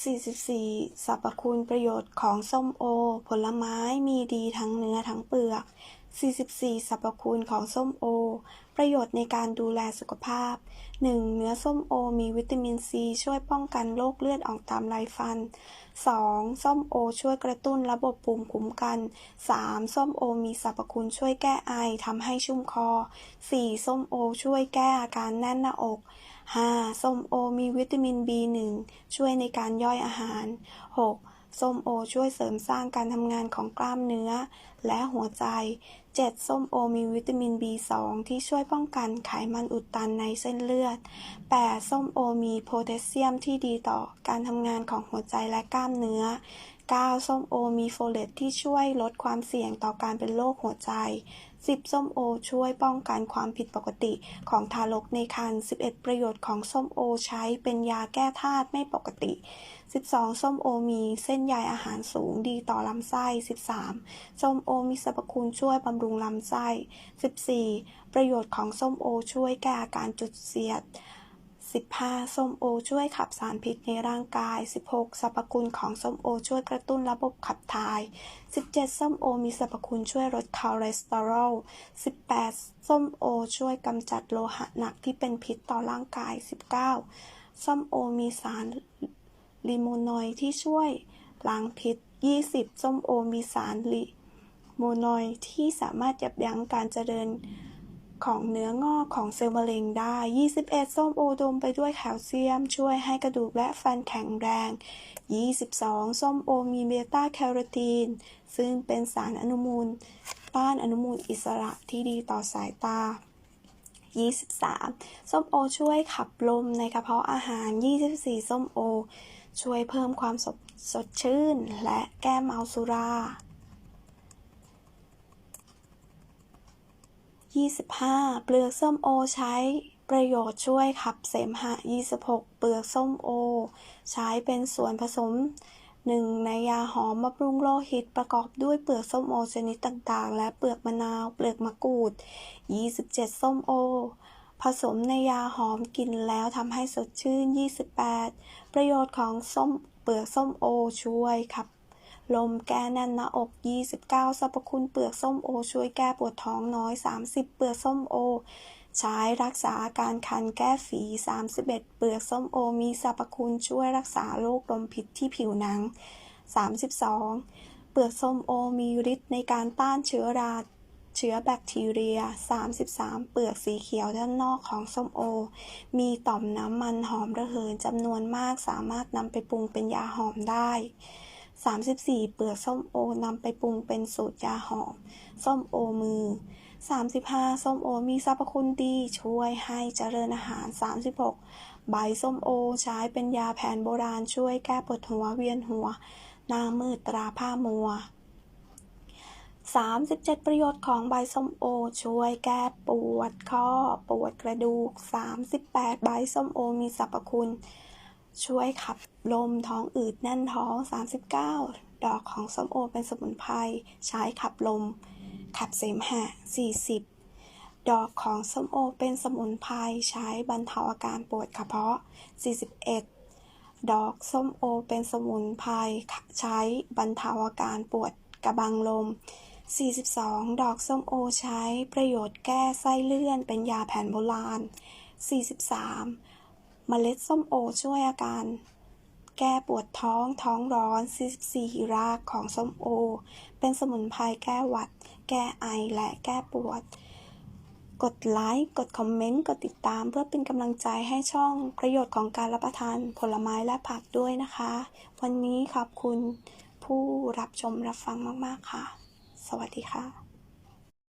44 สรรพคุณประโยชน์ของส้มโอ ผลไม้มีดีทั้งเนื้อทั้งเปลือก 44 สรรพคุณของส้มโอ ประโยชน์ในการดูแลสุขภาพ 1. เนื้อส้มโอมีวิตามินซีช่วยป้องกันโรคเลือดออกตามไรฟัน 2. ส้มโอช่วยกระตุ้นระบบภูมิคุ้มกัน 3. ส้มโอมีสรรพคุณช่วยแก้ไอทำให้ชุ่มคอ 4. ส้มโอช่วยแก้อาการแน่นหน้าอก 5. ส้มโอมีวิตามิน B1 ช่วยในการย่อยอาหาร 6. ส้มโอช่วยเสริมสร้างการทำงานของกล้ามเนื้อ และหัวใจ 7. ส้มโอมีวิตามิน B2 ที่ช่วยป้องกันไขมันอุดตันในเส้นเลือด 8. ส้มโอมีโพแทสเซียมที่ดีต่อการทำงานของหัวใจและกล้ามเนื้อ 9. ส้มโอมีโฟเลตที่ช่วยลดความเสี่ยงต่อการเป็นโรคหัวใจ 10. ส้มโอช่วยป้องกันความผิดปกติของทารกในครรภ์ 11. ประโยชน์ของส้มโอใช้เป็นยาแก้ธาตุไม่ปกติ 12. ส้มโอมีเส้นใยอาหารสูงดีต่อลำไส้ 13. ส้มโอมีสรรพคุณช่วยบำรุงลำไส้ 14. ประโยชน์ของส้มโอช่วยแก้อาการจุดเสียด 15. ส้มโอช่วยขับสารพิษในร่างกาย 16. สรรพคุณของส้มโอช่วยกระตุ้นระบบขับถ่าย 17. ส้มโอมีสรรพคุณช่วยลดคอเลสเตอรอล 18. ส้มโอช่วยกำจัดโลหะหนักที่เป็นพิษต่อร่างกาย 19. ส้มโอมีสารลิโมนอยด์ที่ช่วยล้างพิษ 20. ส้มโอมีสารลิโมนอยด์ที่สามารถยับยั้งการเจริญ ของเนื้องอกของเซลล์มะเร็งได้ 21 ส้มโอดมไปด้วยแคลเซียม ช่วยให้กระดูกและฟันแข็งแรง 22 ส้มโอมีเบต้าแคโรทีน ซึ่งเป็นสารอนุมูล ต้านอนุมูลอิสระที่ดีต่อสายตา 23 ส้มโอช่วยขับลมในกระเพาะอาหาร 24 ส้มโอ ช่วยเพิ่มความสดสดชื่น และแก้เมาสุรา 25 เปลือกส้มโอใช้ประโยชน์ช่วยขับเสมหะ 26 เปลือกส้มโอ ใช้เป็นส่วนผสมหนึ่งในยาหอมบำรุงโลหิตประกอบด้วยเปลือกส้มโอชนิดต่างๆ และเปลือกมะนาว เปลือกมะกรูด 27 ส้มโอ ผสมในยาหอมกินแล้วทำให้สดชื่น 28 ประโยชน์ของส้มเปลือกส้มโอช่วยขับ ลมแก้แน่นหน้าอก 29 สรรพคุณเปลือกส้มโอ ช่วยแก้ปวดท้องน้อย 30 เปลือกส้มโอ ใช้รักษาอาการคันแก้ฝี 31 เปลือกส้มโอ มีสรรพคุณช่วยรักษาโรคลมพิษที่ผิวหนัง 32 เปลือกส้มโอมีฤทธิ์ในการต้านเชื้อราเชื้อแบคทีเรีย 33 เปลือกสีเขียวด้านนอกของส้มโอ มีต่อมน้ำมันหอมระเหยจำนวนมากสามารถนำไปปรุงเป็นยาหอมได้ 34 เปลือกส้มโอนำไปปรุงเป็นสูตรยาหอม ส้มโอมือ 35 ส้มโอมีสรรพคุณดี ช่วยให้เจริญอาหาร 36 ใบส้มโอใช้เป็นยาแผนโบราณช่วยแก้ปวดหัวเวียนหัว หน้ามืดตราผ้ามัว 37 ประโยชน์ของใบส้มโอ ช่วยแก้ปวดข้อ ปวดกระดูก 38 ใบส้มโอมีสรรพคุณ ช่วยขับลมท้องอืดแน่นท้อง 39 ดอกของส้มโอเป็นสมุนไพรใช้ขับลม ขับเสมหะ 40 ดอกของส้มโอเป็นสมุนไพรใช้บรรเทาอาการปวดกระเพาะ 41 ดอกส้มโอเป็นสมุนไพรใช้บรรเทาอาการปวดกระบังลม 42 ดอกส้มโอใช้ประโยชน์แก้ไส้เลื่อนเป็นยาแผนโบราณ 43 เมล็ดส้มโอช่วยอาการ แก้ปวดท้องท้องร้อน44รากของส้มโอ เป็นสมุนไพรแก้หวัด แก้ไอและแก้ปวด กดไลค์ กดคอมเมนต์ กดติดตามเพื่อเป็นกำลังใจให้ช่องประโยชน์ของการรับประทานผลไม้และผักด้วยนะคะ วันนี้ขอบคุณผู้รับชมรับฟังมาก ๆ ค่ะ สวัสดีค่ะ